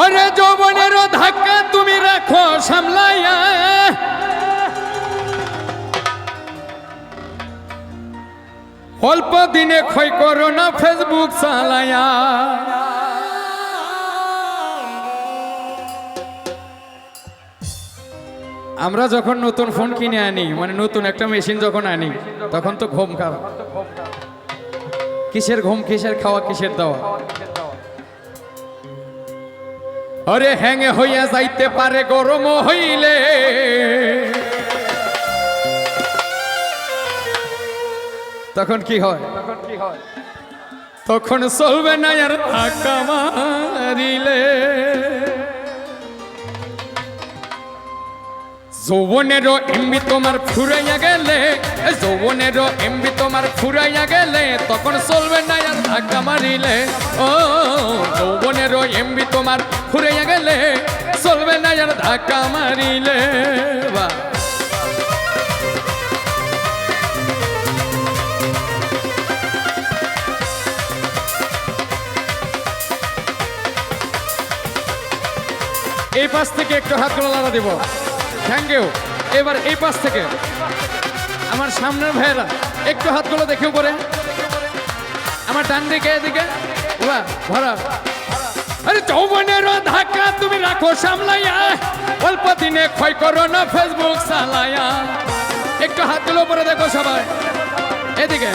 ওরে যৌবনের ধাক্কা তুমি রাখো, সামলাইয়া। অল্প দিনে ক্ষয় করো না ফেসবুক চালাইয়া। আমরা যখন নতুন ফোন কিনে আনি মানে নতুন একটা মেশিন যখন আনি, তখন তো ঘুম খাওয়া কিসের ঘুম, কিসের খাওয়া, কিসের দাওয়া? আরে হ্যাঙে হইয়া যাইতে পারে, গরম হইলে। তখন কি হয়? তখন চলবে না আর ধাক্কা মারিলে। যৌবনেরও এমবি তোমার ফুরাইয়া গেলে যৌবনেরও এমবি তোমার ফুরাইয়া গেলে, তখন চলবে না আর ধাক্কা মারিলে। ও যৌবনেরও এমবি তোমার ফুরাইয়া গেলে, চলবে না আর ধাক্কা মারিলে। বা। এই পাশ থেকে একটু হাত লাড়া দিব। থ্যাংক ইউ এবার এই পাশ থেকে আমার সামনের ভাইয়েরা একটু হাতগুলো দেখে উপরে। আমার ডান দিকে, এদিকে। ভরা আরে যৌবনের ধাক্কা তুমি রাখো, সামলাইয়া। অল্প দিনে ক্ষয় করো না ফেসবুক চালাইয়া। একটু হাতগুলো উপরে দেখো সবাই। এদিকে।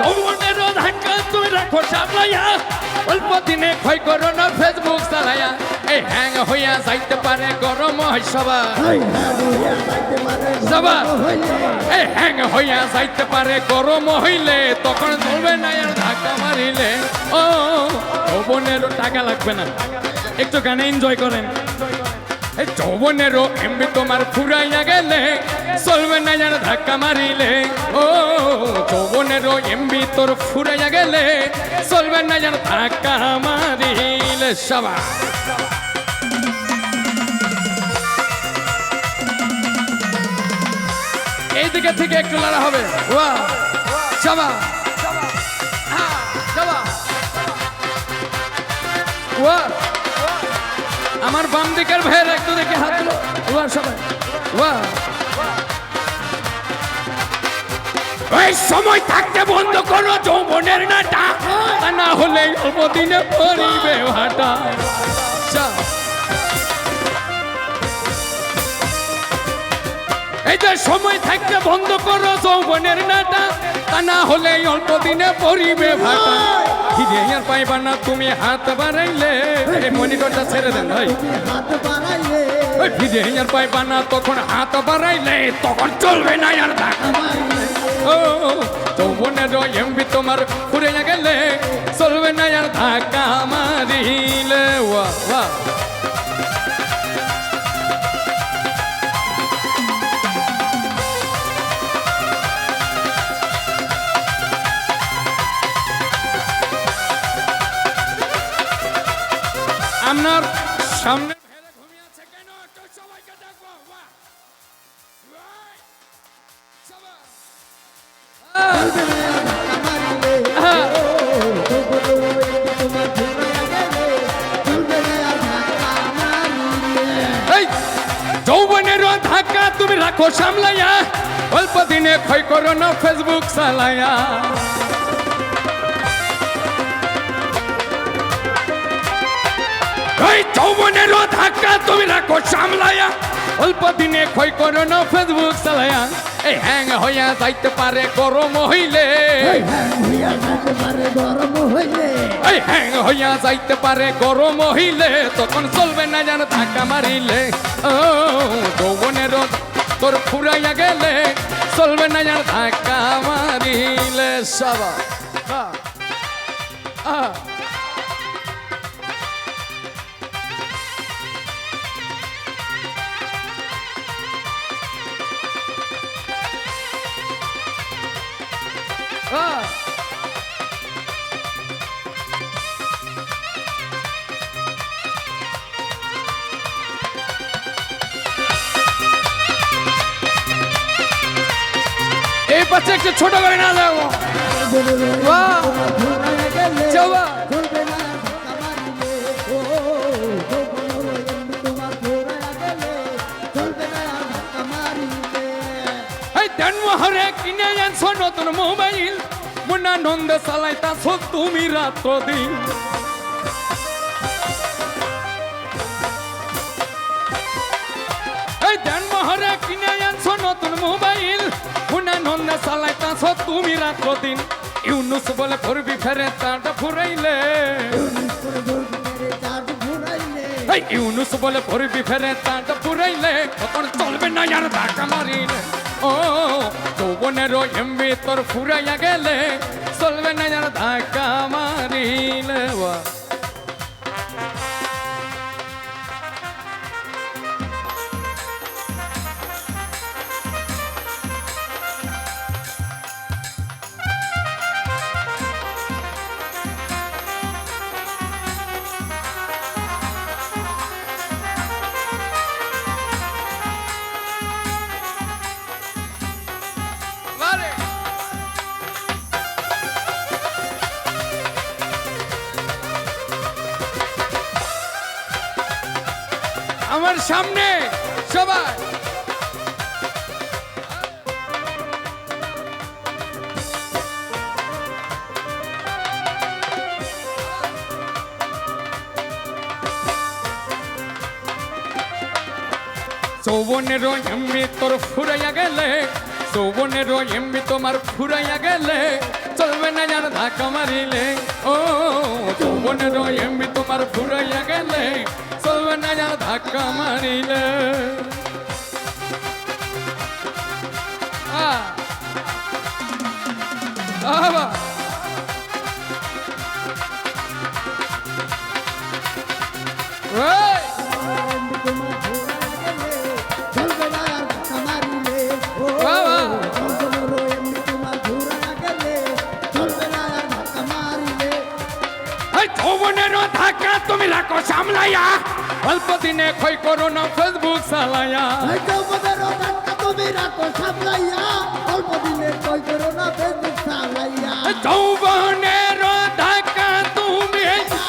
যৌবনের ধাক্কা তুমি রাখো, সামলাইয়া। অল্প দিনে ক্ষয় করো না ফেসবুক চালাইয়া। এই হ্যাং হইয়া যাইতে পারে, গরম হয় সবাই সবার। এই হ্যাং হইয়া যাইতে পারে, গরম হইলে তখন চলবে না আর ধাক্কা মারিলে। ও, যৌবনেরও টাকা লাগবে না। একটু গানে এনজয় করেন। যৌবনেরও এমবি তোমার ফুরাইয়া গেলে, চলবে না আর ধাক্কা মারিলে। ও, যৌবনেরও এমবি তোর ফুরাইয়া গেলে, চলবে না আর ধাক্কা মারিলে সবা এই দিকে থেকে একটু লড়া হবে। ওয়া সবা ওয়া আমার বাম দিকের ভাইয়ের একটু দেখে হাত তুলো। ওয়া সবাই। ওয়া এই সময় থাকতে বন্ধ করো যৌবনের নাটা। না হলে অল্প দিনে পরিবে ভাটা চা। যে সময় থাকতে বন্ধ করো যৌবনের নাটা, তা না হলে অল্প দিনে পরিবে ভাটা। হিরে আর পাইবা না, তুমি হাত বাড়াইলে। মনিটরটা ছেড়ে দেন ভাই হাত বাড়াইলে ফিরে আর পাইবা না, তখন হাত বাড়াইলে, তখন চলবে না আর ও, যৌবনের এমবি তোমার যৌবনের ধাক্কা তুমি রাখো সামলাইয়া। অল্প দিনে ক্ষয় করো না ফেসবুক চালাইয়া। এই যৌবনের ধাক্কা তুমি রাখো সামলাইয়া অল্প দিনে ক্ষয় করো না ফেসবুক চালাইয়া এই হ্যাং হইয়া যাইতে পারে গরম হইলে। এই হ্যাং হইয়া যাইতে পারে গরম হইলে। তখন চলবে না যেন ধাক্কা মারিলে। ও যৌবনের তোর ফুরাইয়া গেলে। চলবে না যেন ধাক্কা মারিলে। সবা এই গেলে চলবে না আর ধাক্কা মারিলে এই দেনমোহরে কিনে আনছো নতুন মোবাইল। মুন্না নন্দ চালাইতাছ তুমি রাত্র দিন তুমি রাখো দিন। ইউনুস বলে করবি ফেরে চাঁদ ফুরাইলে ইউনুস বলে করবি ফেরে চাঁদ ফুরাইলে তখন চলবে না আর ধাক্কা মারিলে। ও যৌবনের এমবি তোর ফুরাইয়া গেলে। চলবে না আর ধাক্কা মারিলে। বাহ আমার সামনে সবাই। যৌবনের এমনি তোর ফুরাইয়া গেলে যৌবনের এমনি তোমার ফুরাইয়া গেলে, চলবে না যার ধাক্কা মারিলে। ও যৌবনের এমনি তোমার ফুরাইয়া গেলে চলবে না যার ধাক্কা মারিলে তুমি রাখো সামলাইয়া। অল্প দিনে ক্ষয় করো না ফেসবুক ধাক্কা তুমি রাখো সামলাইয়া অল্প দিনে কই করো না ফেসবুক এই যৌবনের ধাক্কা তুমি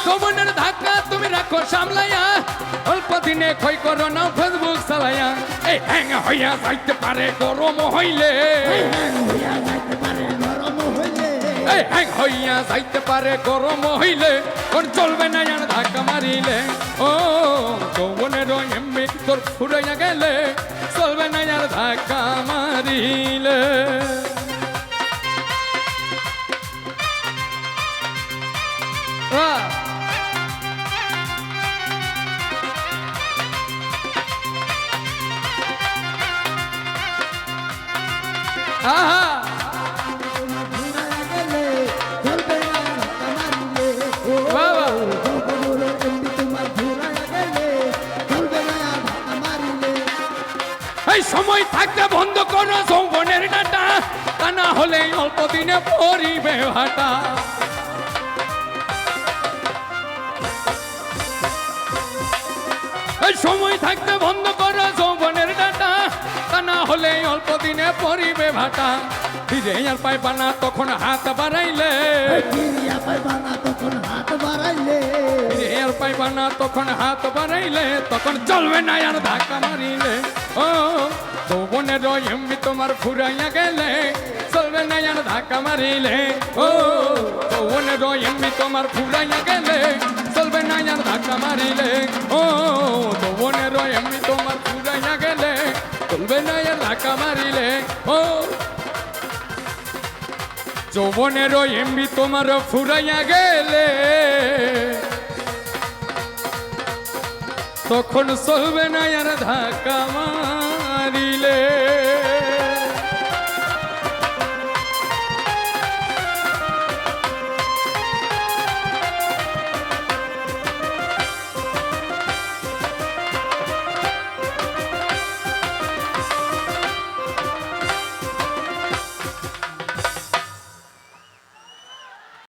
যৌবনের ধাক্কা তুমি রাখো সামলাইয়া। অল্প দিনে ক্ষয় করো না ফেসবুক চালাইয়া। এই হ্যাং হইয়া যাইতে পারে গরম হইলে। হ্যাং হইয়া যাইতে পারে। হ্যাং হইয়া যাইতে পারে, গরম হইলে, ওর চলবে না জান ধাক্কা মারিলে। ও যৌবনের এমনি তোর ফুরাইয়া গেলে, চলবে না জান ধাক্কা মারিলে। এই সময় থাকতে বন্ধ করো যৌবনের ডাটা। তা না হলে অল্প দিনে পরিবে হাটা। এই সময় থাকতে বন্ধ করো যৌবনের ডাটা। তা না হলে অল্প দিনে পরিবে ভাটা। ফিরে আর পাইবা না তখন হাত বাড়াইলে। কিরিয়া পাইবা না তখন হাত বাড়াইলে। ফিরে আর পাইবা না তখন হাত বাড়াইলে তখন চলবে না আর ধাক্কা মারিলে। ও যৌবনের এমনি তোমার ফুরাইয়া গেলে চলবে না আর ধাক্কা মারিলে। ও যৌবনের এমনি তোমার ফুরাইয়া গেলে চলবে না আর ধাক্কা মারিলে। ও যৌবনের এমনি তোমার ফুরাইয়া গেলে চলবে না আর ধাক্কা মারিলে। ও যৌবনের এমবি তোমার ফুরাইয়া গেলে। তখন চলবে না আর ধাক্কা মারিলে।